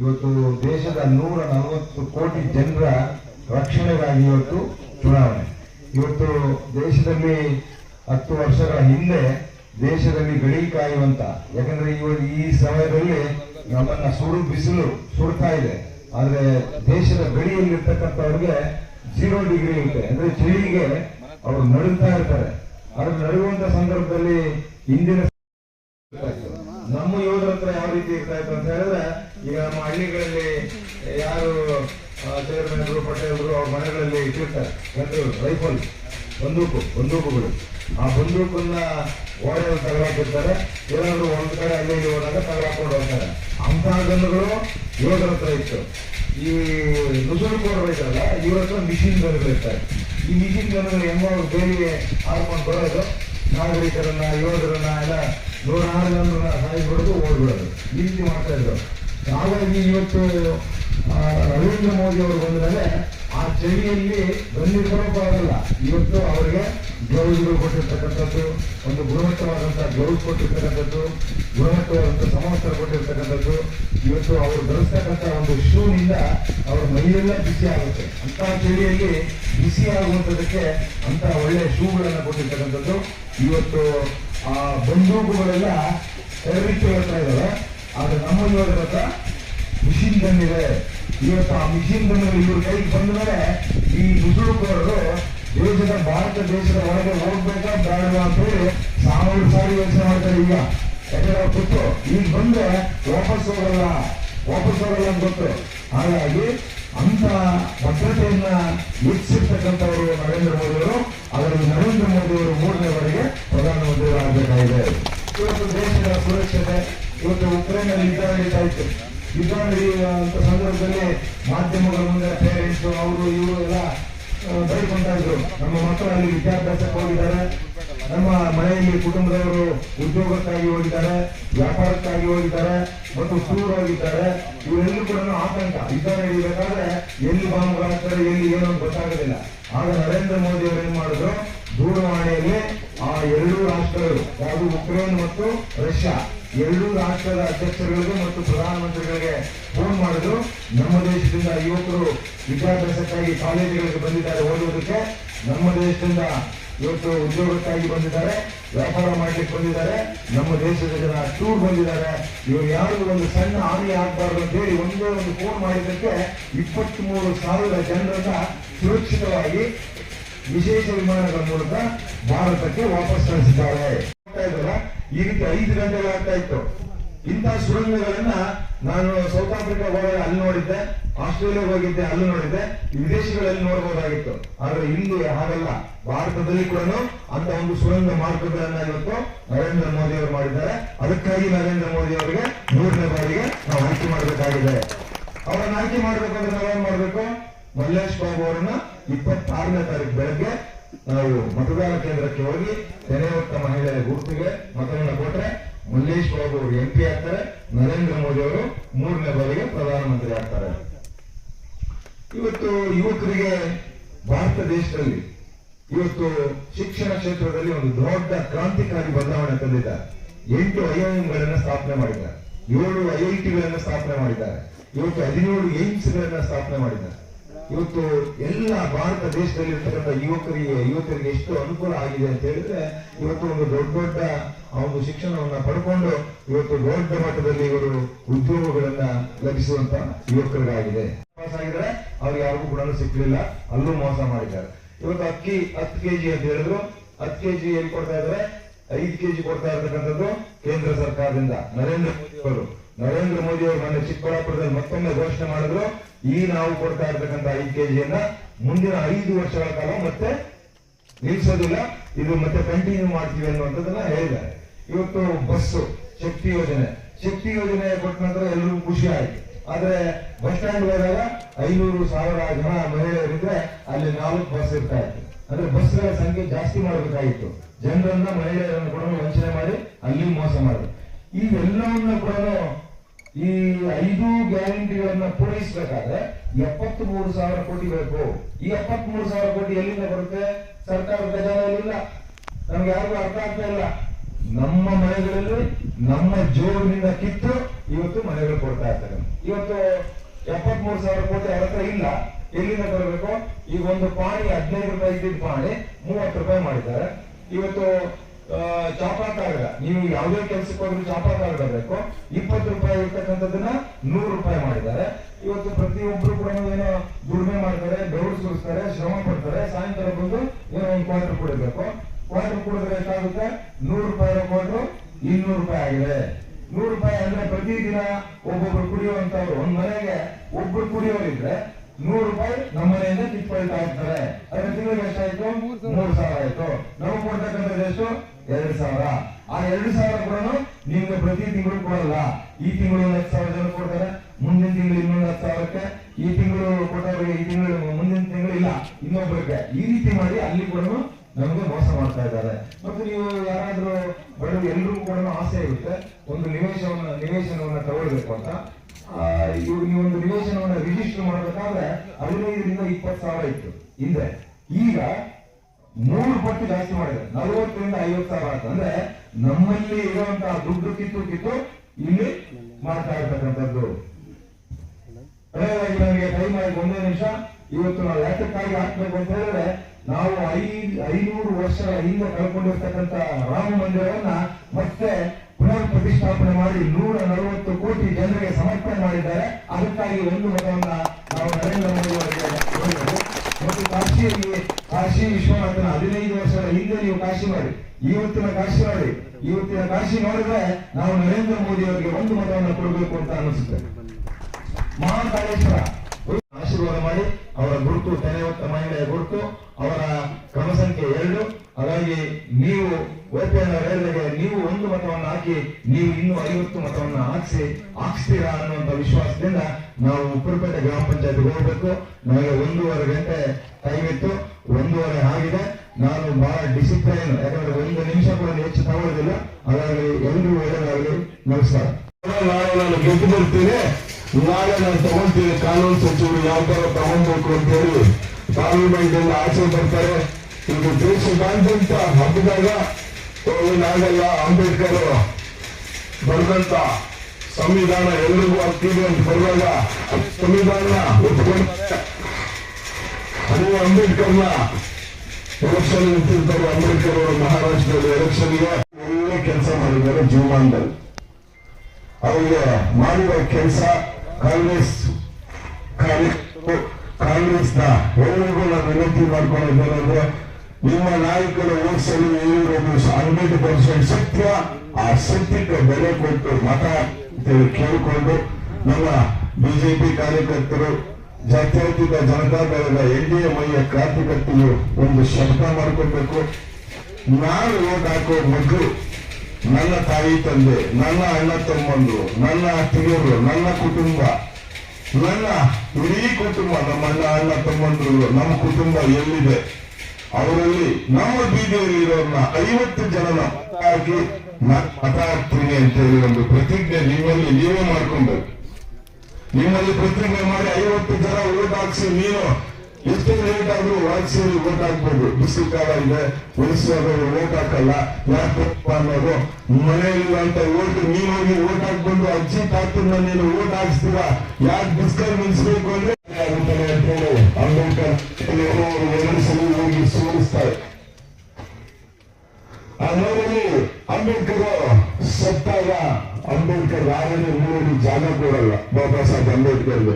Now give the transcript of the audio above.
ಇವತ್ತು ದೇಶದ ನೂರ ನಲವತ್ತು ಕೋಟಿ ಜನರ ರಕ್ಷಣೆಗಾಗಿ ಇವತ್ತು ಚುನಾವಣೆ. ಇವತ್ತು ದೇಶದಲ್ಲಿ ಹತ್ತು ವರ್ಷಗಳ ಹಿಂದೆ ದೇಶದಲ್ಲಿ ಗಡಿ ಕಾಯುವಂತ, ಯಾಕಂದ್ರೆ ಇವತ್ತು ಈ ಸಮಯದಲ್ಲಿ ನಮ್ಮನ್ನ ಸುಡು ಬಿಸಿಲು ಸುಡ್ತಾ ಇದೆ. ಆದ್ರೆ ದೇಶದ ಗಡಿಯಲ್ಲಿ ಇರ್ತಕ್ಕಂಥವ್ರಿಗೆ ಜೀರೋ ಡಿಗ್ರಿ ಇರುತ್ತೆ ಅಂದ್ರೆ ಚಳಿಗೆ ಅವರು ನಡುತ್ತಾ ಇರ್ತಾರೆ. ಅದ್ರ ನಡುವಂತ ಸಂದರ್ಭದಲ್ಲಿ ಹಿಂದಿನ ನಮ್ಮ ಯೋಧರ ಯಾವ ರೀತಿ ಇರ್ತಾ ಇತ್ತು ಅಂತ ಹೇಳಿದ್ರೆ ಈಗ ನಮ್ಮ ಹಳ್ಳಿಗಳಲ್ಲಿ ಯಾರು ಚೇರ್ಮನ್ರು ಪಟೇಲ್ರು ಅವ್ರ ಮನೆಗಳಲ್ಲಿ ಇಟ್ಟಿರ್ತಾರೆ. ರೈಫಲ್ ಬಂದೂಕು, ಬಂದೂಕುಗಳು. ಆ ಬಂದೂಕನ್ನ ಓಡೆಯಲ್ಲಿ ತಗೊಳಕಿರ್ತಾರೆ ಏನಾದ್ರು ಒಂದ್ ಕಡೆ ಅಲ್ಲಿ ಹೋದಾಗ ತಗೊಳಕೊಂಡು ಹೋಗ್ತಾರೆ. ಅಂತಹ ಗನ್ನುಗಳು ಯೋಧರ ಹತ್ರ ಇತ್ತು. ಈ ನುಸುಳುಕೋರು ರೈತರಲ್ಲ ಇವ್ರ ಹತ್ರ ಮಿಷಿನ್ ಗನ್ಗಳು ಇರ್ತಾರೆ. ಈ ಮಿಷಿನ್ ಗನ್ಗಳು ಹೆಂಗೋ ಬೇರೆ ಹಾಕೊಂಡು ಬರೋದು. ನಾಗರಿಕರನ್ನ, ಯೋಧರನ್ನ ಎಲ್ಲ ನೂರಾರು ಜನರನ್ನ ಸಾಯಿಸ್ಬಿಡೋದು, ಓಡ್ಬಿಡೋದು. ಈ ರೀತಿ ಮಾಡ್ತಾ ಇದ್ರು. ಹಾಗಾಗಿ ಇವತ್ತು ರವೀಂದ್ರ ಮೋದಿ ಅವರು ಬಂದ್ಮೇಲೆ ಆ ಚಳಿಯಲ್ಲಿ ಬರಲ್ಲ ಇವತ್ತು ಅವರಿಗೆ ಗ್ಲೌಸ್ಗಳು ಕೊಟ್ಟಿರ್ತಕ್ಕಂಥದ್ದು, ಒಂದು ಗುಣಮಟ್ಟವಾದಂಥ ಗ್ಲೌಸ್ ಕೊಟ್ಟಿರ್ತಕ್ಕಂಥದ್ದು, ಗುಣಮಟ್ಟವಾದಂಥ ಸಮವಸ್ತ್ರ ಕೊಟ್ಟಿರ್ತಕ್ಕಂಥದ್ದು, ಇವತ್ತು ಅವರು ಧರಿಸ್ತಕ್ಕಂಥ ಒಂದು ಶೂನಿಂದ ಅವರ ಮೈಯೆಲ್ಲ ಬಿಸಿ ಆಗುತ್ತೆ. ಅಂತ ಚಳಿಯಲ್ಲಿ ಬಿಸಿ ಆಗುವಂಥದ್ದಕ್ಕೆ ಅಂತ ಒಳ್ಳೆ ಶೂಗಳನ್ನ ಕೊಟ್ಟಿರ್ತಕ್ಕಂಥದ್ದು. ಇವತ್ತು ಆ ಬಂದೂಕುಗಳೆಲ್ಲ ಟೆರರಿಸ್ಟ್ಗಳ ಹೇಳ್ತಾ ಇದಾವೆ ಆದ್ರೆ ನಮ್ಮ ಯೋಧರ ಹತ್ರ ಮಿಷಿನ್ ಗನ್ ಇದೆ. ಇವತ್ತು ಆ ಮಿಷಿನ್ ಗನ್ ಇವ್ರ ಕೈಗೆ ಬಂದ ಮೇಲೆ ಈ ನುಸುಳುಕೋರರು ದೇಶದ ಭಾರತ ದೇಶದ ಒಳಗೆ ಹೋಗ್ಬೇಕಾ ಬೇಡವಾ ಅಂತ ಹೇಳಿ ಸಾವಿರ ಸಾರಿ ಯೋಚನೆ ಮಾಡ್ತಾರೆ ಈಗ. ಯಾಕಂದ್ರೆ ಅವ್ರು ಗೊತ್ತು, ಈಗ ಬಂದ್ರೆ ವಾಪಸ್ ಹೋಗಲ್ಲ. ವಾಪಸ್ ಹೋಗಲ್ಲ ಅಂತ ಗೊತ್ತು. ಹಾಗಾಗಿ ಅಂತ ಭದ್ರತೆಯನ್ನ ಹೆಚ್ಚಿರ್ತಕ್ಕಂಥವರು ನರೇಂದ್ರ ಮೋದಿ ಅವರು ಅದರಲ್ಲಿ ನರೇಂದ್ರ ಮೋದಿ ಅವರು ಮೂರನೇವರೆಗೆ ಪ್ರಧಾನಮಂತ್ರಿ ಪ್ರಧಾನಮಂತ್ರಿಗಳಾಗಬೇಕಾಗಿದೆ. ಇವತ್ತು ದೇಶದ ಸುರಕ್ಷತೆ ಇವತ್ತು ಉಕ್ರೇನ್ ಯುದ್ಧ ನಡೀತಾ ಇತ್ತು. ಯುದ್ಧ ನಡೆಯುವಂತ ಸಂದರ್ಭದಲ್ಲಿ ಮಾಧ್ಯಮಗಳ ಮುಂದೆ ಪೇರೆಂಟ್ಸ್ ಅವರು, ಇವರು ಎಲ್ಲ ಬೈಕೊಂತ ಇದ್ರು. ನಮ್ಮ ಮಕ್ಕಳು ಅಲ್ಲಿ ವಿದ್ಯಾಭ್ಯಾಸಕ್ಕೆ ಹೋಗಿದ್ದಾರೆ ನಮ್ಮ ಮನೆಯಲ್ಲಿ ಕುಟುಂಬದವರು ಉದ್ಯೋಗಕ್ಕಾಗಿ ಹೋಗಿದ್ದಾರೆ, ವ್ಯಾಪಾರಕ್ಕಾಗಿ ಹೋಗಿದ್ದಾರೆ ಮತ್ತು ಟೂರ್ ಹೋಗಿದ್ದಾರೆ ಇವರೆಲ್ಲೂ ಕೂಡ ಆತಂಕ. ಯುದ್ಧ ನಡೀಬೇಕಾದ್ರೆ ಎಲ್ಲಿ ಬಾಂಬ್ಗಳಾಗ್ತಾರೆ ಎಲ್ಲಿ ಏನು ಗೊತ್ತಾಗೋದಿಲ್ಲ. ಆಗ ನರೇಂದ್ರ ಮೋದಿ ಅವರು ಏನ್ ಮಾಡಿದ್ರು? ದೂರವಾಣಿಯಲ್ಲಿ ಆ ಎರಡೂ ರಾಷ್ಟ್ರಗಳು, ಯಾವುದು ಉಕ್ರೇನ್ ಮತ್ತು ರಷ್ಯಾ ಎರಡೂ ರಾಷ್ಟ್ರದ ಅಧ್ಯಕ್ಷರುಗಳಿಗೆ ಮತ್ತು ಪ್ರಧಾನಮಂತ್ರಿಗಳಿಗೆ ಫೋನ್ ಮಾಡಿದ್ರು. ನಮ್ಮ ದೇಶದಿಂದ ಯುವಕರು ವಿದ್ಯಾಭ್ಯಾಸಕ್ಕಾಗಿ ಕಾಲೇಜುಗಳಿಗೆ ಬಂದಿದ್ದಾರೆ ಓದುವುದಕ್ಕೆ. ನಮ್ಮ ದೇಶದಿಂದ ಇವತ್ತು ಉದ್ಯೋಗಕ್ಕಾಗಿ ಬಂದಿದ್ದಾರೆ, ವ್ಯಾಪಾರ ಮಾಡಲಿಕ್ಕೆ ಬಂದಿದ್ದಾರೆ. ನಮ್ಮ ದೇಶದ ಜನ ಟೂರ್ ಬಂದಿದ್ದಾರೆ. ಇವರು ಯಾರು ಒಂದು ಸಣ್ಣ ಹಾನಿ ಆಗಬಾರ್ದು ಅಂತ ಹೇಳಿ ಒಂದೇ ಒಂದು ಫೋನ್ ಮಾಡಿದ್ದಕ್ಕೆ ಇಪ್ಪತ್ತ್ ಮೂರು ಸಾವಿರ ಜನರನ್ನ ಸುರಕ್ಷಿತವಾಗಿ ವಿಶೇಷ ವಿಮಾನಗಳ ಮೂಲಕ ಭಾರತಕ್ಕೆ ವಾಪಸ್ ಕಳಿಸಿದ್ದಾರೆ. ಈ ರೀತಿ ಐದು ಗಂಟೆಗಳಾಗ್ತಾ ಇತ್ತು. ಇಂತಹ ಸುರಂಗಗಳನ್ನ ನಾನು ಸೌತ್ ಆಫ್ರಿಕಾ ಹೋದಾಗ ಅಲ್ಲಿ ನೋಡಿದ್ದೆ ಆಸ್ಟ್ರೇಲಿಯಾ ಹೋಗಿದ್ದೆ, ಅಲ್ಲಿ ನೋಡಿದ್ದೆ ವಿದೇಶಗಳಲ್ಲಿ ನೋಡಬಹುದಾಗಿತ್ತು ಆದ್ರೆ ಇಲ್ಲಿ ಹಾಗಲ್ಲ. ಭಾರತದಲ್ಲಿ ಕೂಡ ಅಂತ ಒಂದು ಸುರಂಗ ಮಾರ್ಗಗಳನ್ನ ಇವತ್ತು ನರೇಂದ್ರ ಮೋದಿ ಅವರು ಮಾಡಿದ್ದಾರೆ. ಅದಕ್ಕಾಗಿ ನರೇಂದ್ರ ಮೋದಿ ಅವರಿಗೆ ಮೂರನೇ ಬಾರಿಗೆ ನಾವು ಆಯ್ಕೆ ಮಾಡಬೇಕಾಗಿದೆ. ಅವರನ್ನ ಆಯ್ಕೆ ಮಾಡ್ಬೇಕಂದ್ರೆ ನಾವೇನ್ ಮಾಡ್ಬೇಕು? ಮಲ್ಲೇಶ್ ಬಾಬು ಅವರನ್ನ ಇಪ್ಪತ್ತಾರನೇ ತಾರೀಕು ಬೆಳಗ್ಗೆ ನಾವು ಮತದಾನ ಕೇಂದ್ರಕ್ಕೆ ಹೋಗಿ ತೆನೆ ಹೊತ್ತ ಮಹಿಳೆಯ ಗುರುತಿಗೆ ಮತವನ್ನು ಕೊಟ್ಟರೆ ಮಲ್ಲೇಶ್ ಬಾಬು ಅವರು ಎಂ ಆಗ್ತಾರೆ, ನರೇಂದ್ರ ಮೋದಿ ಅವರು ಮೂರನೇ ಬಾರಿಗೆ ಪ್ರಧಾನಮಂತ್ರಿ ಆಗ್ತಾರೆ. ಇವತ್ತು ಯುವಕರಿಗೆ ಭಾರತ ದೇಶದಲ್ಲಿ ಇವತ್ತು ಶಿಕ್ಷಣ ಕ್ಷೇತ್ರದಲ್ಲಿ ಒಂದು ದೊಡ್ಡ ಕ್ರಾಂತಿಕಾರಿ ಬದಲಾವಣೆ ತಂದಿದ್ದಾರೆ. ಎಂಟು ಐಐಎಂಗಳನ್ನ ಸ್ಥಾಪನೆ ಮಾಡಿದ್ದಾರೆ. ಏಳು ಐಐಟಿಗಳನ್ನು ಸ್ಥಾಪನೆ ಮಾಡಿದ್ದಾರೆ. ಇವತ್ತು ಹದಿನೇಳು ಏಮ್ಸ್ ಗಳನ್ನ ಸ್ಥಾಪನೆ ಮಾಡಿದ್ದಾರೆ. ಇವತ್ತು ಎಲ್ಲ ಭಾರತ ದೇಶದಲ್ಲಿ ಇರ್ತಕ್ಕಂಥ ಯುವಕರಿಗೆ ಯುವಕರಿಗೆ ಎಷ್ಟು ಅನುಕೂಲ ಆಗಿದೆ ಅಂತ ಹೇಳಿದ್ರೆ, ಇವತ್ತು ಒಂದು ದೊಡ್ಡ ದೊಡ್ಡ ಒಂದು ಶಿಕ್ಷಣವನ್ನ ಪಡ್ಕೊಂಡು ಇವತ್ತು ದೊಡ್ಡ ಮಟ್ಟದಲ್ಲಿ ಇವರು ಉದ್ಯೋಗಗಳನ್ನ ಲಭಿಸುವಂತ ಯುವಕರಿಗಾಗಿದೆ. ಮೋಸ ಆಗಿದ್ರೆ ಅವ್ರಿಗೆ ಯಾರಿಗೂ ಕೂಡ ಸಿಕ್ಲಿಲ್ಲ. ಅಲ್ಲೂ ಮೋಸ ಮಾಡಿದ್ದಾರೆ. ಇವತ್ತು ಅಕ್ಕಿ ಹತ್ತು ಕೆಜಿ ಅಂತ ಹೇಳಿದ್ರು. ಹತ್ತು ಕೆಜಿ ಏನ್ ಕೊಡ್ತಾ ಇದ್ದಾರೆ? ಐದು ಕೆಜಿ ಕೊಡ್ತಾ ಇರ್ತಕ್ಕಂಥದ್ದು ಕೇಂದ್ರ ಸರ್ಕಾರದಿಂದ ನರೇಂದ್ರ ಮೋದಿ ಅವರು ನರೇಂದ್ರ ಮೋದಿ ಅವರು ನನ್ನ ಚಿಕ್ಕಬಳ್ಳಾಪುರದಲ್ಲಿ ಮತ್ತೊಮ್ಮೆ ಘೋಷಣೆ ಮಾಡಿದ್ರು. ಈ ನಾವು ಕೊಡ್ತಾ ಇರ್ತಕ್ಕಂಥ ಐದು ಕೆಜಿಯನ್ನ ಮುಂದಿನ ಐದು ವರ್ಷಗಳ ಕಾಲ ಮತ್ತೆ ನಿಲ್ಲಿಸೋದಿಲ್ಲ ಇದು ಮತ್ತೆ ಕಂಟಿನ್ಯೂ ಮಾಡ್ತೀವಿ ಅನ್ನುವಂಥದ್ದನ್ನ ಹೇಳಿದ್ದಾರೆ. ಇವತ್ತು ಬಸ್ಸು, ಶಕ್ತಿ ಯೋಜನೆ. ಶಕ್ತಿ ಯೋಜನೆ ಕೊಟ್ಟ ನಂತರ ಎಲ್ಲರಿಗೂ ಖುಷಿ ಆಯ್ತು. ಆದ್ರೆ ಬಸ್ ಸ್ಟ್ಯಾಂಡ್ ಹೋದಾಗ ಐನೂರು ಸಾವಿರ ಜನ ಮಹಿಳೆಯರಿದ್ರೆ ಅಲ್ಲಿ ನಾಲ್ಕು ಬಸ್ ಇರ್ತಾ ಇತ್ತು. ಅಂದ್ರೆ ಬಸ್ಗಳ ಸಂಖ್ಯೆ ಜಾಸ್ತಿ ಮಾಡಬೇಕಾಗಿತ್ತು. ಜನರನ್ನ ಮಹಿಳೆಯರನ್ನು ಕೂಡ ವಂಚನೆ ಮಾಡಿ, ಅಲ್ಲಿ ಮೋಸ ಮಾಡಿ. ಇವೆಲ್ಲವನ್ನ ಕೂಡ ಈ ಐದು ಗ್ಯಾರಂಟಿಗಳನ್ನ ಪೂರೈಸಬೇಕಾದ್ರೆ ಎಪ್ಪತ್ತ್ ಮೂರು ಸಾವಿರ ಕೋಟಿ ಬೇಕು. ಈ ಎಪ್ಪತ್ತ್ ಮೂರು ಸಾವಿರ ಕೋಟಿ ಎಲ್ಲಿಂದ ಬರುತ್ತೆ? ಸರ್ಕಾರ ಖಜಾನೆಯಲ್ಲಿಲ್ಲ ನಮ್ಗೆ ಯಾರಿಗೂ ಅರ್ಥ ಆಗ್ತಾ ಇಲ್ಲ. ನಮ್ಮ ಮನೆಗಳಲ್ಲಿ, ನಮ್ಮ ಜೋಬಿನಿಂದ ಕಿತ್ತು ಇವತ್ತು ಮನೆಗಳು ಕೊಡ್ತಾ ಇರ್ತಾರೆ ಇವತ್ತು ಎಪ್ಪತ್ಮೂರು ಸಾವಿರ ಕೋಟಿ ಹತ್ರ ಇಲ್ಲ. ಎಲ್ಲಿಂದ ಬರಬೇಕು ಈಗ ಒಂದು ಪಾಣಿ ಹದಿನೈದು ರೂಪಾಯಿ ಇದ್ದಿದ್ದ ಪಾಣಿ ಮೂವತ್ತು ರೂಪಾಯಿ ಮಾಡಿದ್ದಾರೆ. ಇವತ್ತು ಆ, ಚಾಪಾ ಕಾಗದ ನೀವು ಯಾವುದೇ ಕೆಲಸಕ್ಕೆ ಹೋದ್ರು ಚಾಪಾ ಬರಬೇಕು. ಬೇಕು ಇಪ್ಪತ್ತು ರೂಪಾಯಿ ಇರ್ತಕ್ಕಂಥದ್ದನ್ನ ನೂರು ರೂಪಾಯಿ ಮಾಡಿದ್ದಾರೆ. ಇವತ್ತು ಪ್ರತಿಯೊಬ್ರು ಕೂಡ ಏನೋ ದುಡಿಮೆ ಮಾಡ್ತಾರೆ ಬೆವರು ಸುರಿಸ್ತಾರೆ ಶ್ರಮ ಪಡ್ತಾರೆ. ಸಾಯಂಕಾಲ ಬಂದು ಏನೋ ಒಂದು ಕ್ವಾರ್ಟರ್ ಕುಡಿಬೇಕು. ಕ್ವಾರ್ಟರ್ ಕುಡಿದ್ರೆ ಎಷ್ಟಾಗುತ್ತೆ ನೂರು ರೂಪಾಯಿ ಕ್ವಾರ್ಟರ್ ಇನ್ನೂರು ರೂಪಾಯಿ ಆಗಿದೆ. ನೂರು ರೂಪಾಯಿ ಅಂದ್ರೆ ಪ್ರತಿದಿನ ಒಬ್ಬೊಬ್ರು ಕುಡಿಯುವಂತವ್ರು ಒಂದ್ ಮನೆಗೆ ಒಬ್ರು ಕುಡಿಯೋರಿದ್ರೆ ನೂರು ರೂಪಾಯಿ ನಮ್ಮ ಮನೆಯಿಂದ ಕಿತ್ಕೊಳ್ತಾ ಇರ್ತಾರೆ. ಅದ್ರ ತಿಂಗಳಿಗೆ ಎಷ್ಟಾಯ್ತು? ಮೂರು ಸಾವಿರ ಆಯ್ತು. ನಾವು ಕೊಡ್ತಕ್ಕಂಥದ್ದು ಎಷ್ಟು? ಎರಡು ಸಾವಿರ. ಆ ಎರಡು ಸಾವಿರ ಕೂಡ ನಿಮ್ಗೆ ಪ್ರತಿ ತಿಂಗಳು ಕೊಡಲ್ಲ. ಈ ತಿಂಗಳು ಒಂದು ಹತ್ತು ಸಾವಿರ ಜನ ಕೊಡ್ತಾರೆ. ಮುಂದಿನ ತಿಂಗಳು ಇನ್ನೊಂದು ಹತ್ತು ಸಾವಿರಕ್ಕೆ. ಈ ತಿಂಗಳು ಕೊಟ್ಟಾಗ ಈ ತಿಂಗಳು ಮುಂದಿನ ತಿಂಗಳು ಇಲ್ಲ ಇನ್ನೊಬ್ಬರಿಗೆ ಈ ರೀತಿ ಮಾಡಿ ಅಲ್ಲಿ ಕೂಡ ನಮಗೆ ಮೋಸ ಮಾಡ್ತಾ ಇದ್ದಾರೆ. ಮತ್ತು ನೀವು ಯಾರಾದ್ರೂ ಬಡವರು ಎಲ್ರಿಗೂ ಕೂಡ ಆಸೆ ಇರುತ್ತೆ. ಒಂದು ನಿವೇಶವನ್ನು, ನಿವೇಶನವನ್ನು ತಗೊಳ್ಬೇಕು ಅಂತ. ಇವಾಗ ನೀವು ಒಂದು ನಿವೇಶನವನ್ನ ರಿಜಿಸ್ಟರ್ ಮಾಡಬೇಕಾದ್ರೆ ಹದಿನೈದರಿಂದ ಇಪ್ಪತ್ತು ಸಾವಿರ ಇತ್ತು ಹಿಂದೆ. ಈಗ ಮೂರು ಪಟ್ಟು ಜಾಸ್ತಿ ಮಾಡಿದೆ ನಲವತ್ತರಿಂದ ಐವತ್ತು ಸಾವಿರ ಆಯ್ತು. ಅಂದ್ರೆ ನಮ್ಮಲ್ಲಿ ಇರುವಂತಹ ದುಡ್ಡು ಕಿತ್ತು ಕಿತ್ತು ಇಲ್ಲಿ ಮಾಡ್ತಾ ಇರ್ತಕ್ಕಂಥದ್ದು. ಕೊನೆಯದಾಗಿ ನನಗೆ ಟೈಮ್ ಆಗಿ ಒಂದೇ ನಿಮಿಷ. ಇವತ್ತು ನಾವು ಯಾತಕ್ಕಾಗಿ ಹಾಕ್ಬೇಕು ಅಂತ ಹೇಳಿದ್ರೆ, ನಾವು ಐದ್, ಐನೂರು ವರ್ಷಗಳ ಹಿಂದೆ ಕಳ್ಕೊಂಡಿರ್ತಕ್ಕಂಥ ರಾಮ ಮಂದಿರವನ್ನ ಮತ್ತೆ ಪುನರ್ ಪ್ರತಿಷ್ಠಾಪನೆ ಮಾಡಿ ನೂರ ನಲವತ್ತು ಕೋಟಿ ಜನರಿಗೆ ಸಮರ್ಪಣೆ ಮಾಡಿದ್ದಾರೆ. ಅದಕ್ಕಾಗಿ ಒಂದು ಮತವನ್ನ ನಾವು ನರೇಂದ್ರ ಮೋದಿ ಅವರಿಗೆ ಮತ್ತು ಕಾಶಿಯಲ್ಲಿ, ಕಾಶಿ ವಿಶ್ವನಾಥನ ಹದಿನೈದು ವರ್ಷಗಳ ಹಿಂದೆ ನೀವು ಕಾಶಿ ಮಾಡಿ. ಇವತ್ತಿನ ಕಾಶಿ ಮಾಡಿ. ಇವತ್ತಿನ ಕಾಶಿ ನೋಡಿದ್ರೆ ನಾವು ನರೇಂದ್ರ ಮೋದಿ ಅವರಿಗೆ ಒಂದು ಮತವನ್ನು ಕೊಡಬೇಕು ಅಂತ ಅನಿಸುತ್ತೆ. ಮಹಾಕಾಳೇಶ್ವರ ಆಶೀರ್ವಾದ ಮಾಡಿ ಅವರ ಗುರುತು ತೆನೆ ಮಹಿಳೆಯ ಗುರುತು, ಅವರ ಕ್ರಮ ಸಂಖ್ಯೆ ಎರಡು ಹಾಗಾಗಿ ನೀವು ಓಪಿಎನ್ ನೀವು ಒಂದು ಮತವನ್ನು ಹಾಕಿ, ನೀವು ಇನ್ನೂ ಐವತ್ತು ಮತವನ್ನು ಹಾಕಿಸಿ, ಹಾಕ್ಸ್ತೀರಾ ಅನ್ನುವಂತ ವಿಶ್ವಾಸದಿಂದ ನಾವು ಉಪ್ಪರಪೇಟೆ ಗ್ರಾಮ ಪಂಚಾಯತ್ ಹೋಗ್ಬೇಕು. ನನಗೆ ಒಂದೂವರೆ ಗಂಟೆ ಟೈಮ್ ಇತ್ತು. ಒಂದೂವರೆ ಆಗಿದೆ. ನಾನು ಬಹಳ ಡಿಸಿಪ್ಲೈನ್ ಯಾಕಂದ್ರೆ ಒಂದು ನಿಮಿಷ ಕೂಡ ಹೆಚ್ಚು ತಗೊಳ್ಳೋದಿಲ್ಲ ಹಾಗಾಗಿ ಎಲ್ರಿಗೂ ಒಳ್ಳೆಯದಾಗಲಿ ನಮಸ್ಕಾರ. ನಾಳೆ ನಾನು ಗೆದ್ದು ಬರ್ತೀನಿ. ನಾಳೆ ನಾನು ತಗೊಳ್ತೀನಿ. ಕಾನೂನು ಸಚಿವರು ಯಾವ ತರ ತಗೊಂಡ್ಬೇಕು ಅಂತ ಹೇಳಿ ಪಾರ್ಲಿಮೆಂಟ್ ಎಲ್ಲ ಆಚೆ ಬರ್ತಾರೆ. ಇದು ದೇಶದಾದ್ಯಂತ ಹಬ್ಬದಾಗ ನಾವೆಲ್ಲ ಅಂಬೇಡ್ಕರ್ ಬರೆದಂತ ಸಂವಿಧಾನ ಎಲ್ಲರಿಗೂ ಆಗ್ತಿದೆ ಅಂತ ಬರುವಾಗ ಸಂವಿಧಾನ ಅದೇ ಅಂಬೇಡ್ಕರ್ನ ಎಲೆಕ್ಷನ್ ನಿಂತಿರ್ತಾರೆ. ಅಂಬೇಡ್ಕರ್ ಅವರು ಮಹಾರಾಷ್ಟ್ರದಲ್ಲಿ ಎಲೆಕ್ಷನ್ಗೆ ಒಳ್ಳೆ ಕೆಲಸ ಮಾಡಿದ್ದಾರೆ ಜೀವಮಾನದಲ್ಲಿ. ಅವರಿಗೆ ಮಾಡಿದ ಕೆಲಸ ಕಾಂಗ್ರೆಸ್ ಕಾಂಗ್ರೆಸ್ನ ಎಲ್ಲರಿಗೂ ನಾನು ವಿನಂತಿ ಮಾಡ್ಕೊಂಡಿದ್ದೇನೆಂದ್ರೆ ನಿಮ್ಮ ನಾಯಕರು ಓಡಿಸಲು ಹೇಳಿರೋದು ಹಂಡ್ರೆಡ್ ಪರ್ಸೆಂಟ್ ಸತ್ಯ, ಆ ಸತ್ಯಕ್ಕೆ ಬೆಲೆ ಕೊಟ್ಟು ಮತ ಕೇಳಿಕೊಂಡು ನಮ್ಮ ಬಿಜೆಪಿ ಕಾರ್ಯಕರ್ತರು, ಜಾತ್ಯತೀತ ಜನತಾದಳದ ಎನ್ ಡಿ ಎ ಮೈಯ ಕಾರ್ಯಕರ್ತರು ಒಂದು ಶಬ್ದ ಮಾಡ್ಕೊಬೇಕು ನಾನು ಓಟ್ ಹಾಕೋ ಮೊದಲು ನನ್ನ ತಾಯಿ ತಂದೆ, ನನ್ನ ಅಣ್ಣ ತಮ್ಮಂದ್ರು, ನನ್ನ ಅತ್ತಿಗೆಯರು ನನ್ನ ಕುಟುಂಬ, ನನ್ನ ಇಡೀ ಕುಟುಂಬ ನಮ್ಮ ಅಣ್ಣ ಅಣ್ಣ ತಮ್ಮಂದ್ರು ನಮ್ಮ ಕುಟುಂಬ ಎಲ್ಲಿದೆ? ಅವರಲ್ಲಿ ನಮ್ಮ ಬೀದಿಯಲ್ಲಿ ಇರೋರ್ನ ಐವತ್ತು ಜನನ ಹಾಕಿ ಮತ ಹಾಕ್ತೀನಿ ಅಂತ ಹೇಳಿ ಒಂದು ಪ್ರತಿಜ್ಞೆ ನಿಮ್ಮಲ್ಲಿ ನೀವೇ ಮಾಡ್ಕೊಂಡ್ಬೇಕು ನಿಮ್ಮಲ್ಲಿ ಪ್ರತಿಜ್ಞೆ ಮಾಡಿ ಐವತ್ತು ಜನ ಓಟ್ ಹಾಕ್ಸಿ ನೀನು ಎಷ್ಟು ಲೇಟ್ ಆದ್ರೂ ವಾಕ್ಸಿನ್ ಓಟ್ ಹಾಕ್ಬೋದು. ಬಿಸಿಲು ಕಾಲ ಇದೆ ವಯಸ್ಸಾದವರು ಓಟ್ ಹಾಕಲ್ಲ, ಯಾಕಪ್ಪ ಅನ್ನೋದು ಇಲ್ಲ ಅಂತ ಓಟ್ ನೀನು ಹೋಗಿ ಓಟ್ ಹಾಕ್ಬಂದು ಅಜ್ಜಿ ತಾತನ್ನ ನೀನು ಓಟ್ ಹಾಕ್ಸ್ತೀರಾ? ಯಾಕೆ ಬಿಸ್ಕಲ್ ನಿಲ್ಸ್ಬೇಕು ಅಂದ್ರೆ ಆಗುತ್ತಾನೆ ಅಂತ ಹೇಳಿ ಅಂಬೇಡ್ಕರ್ ಅವರು ಎರಡು ಸಲ ಹೋಗಿ ಸೋಲಿಸ್ತಾರೆ ನೋಡಲಿ ಅಂಬೇಡ್ಕರ್ ಸತ್ತಾಗ ಅಂಬೇಡ್ಕರ್ ಯಾರನ್ನೇ ಮೂರು ಜಾಗ ಕೊಡಲ್ಲ ಬಾಬಾ ಸಾಹೇಬ್ ಅಂಬೇಡ್ಕರ್ಗೆ.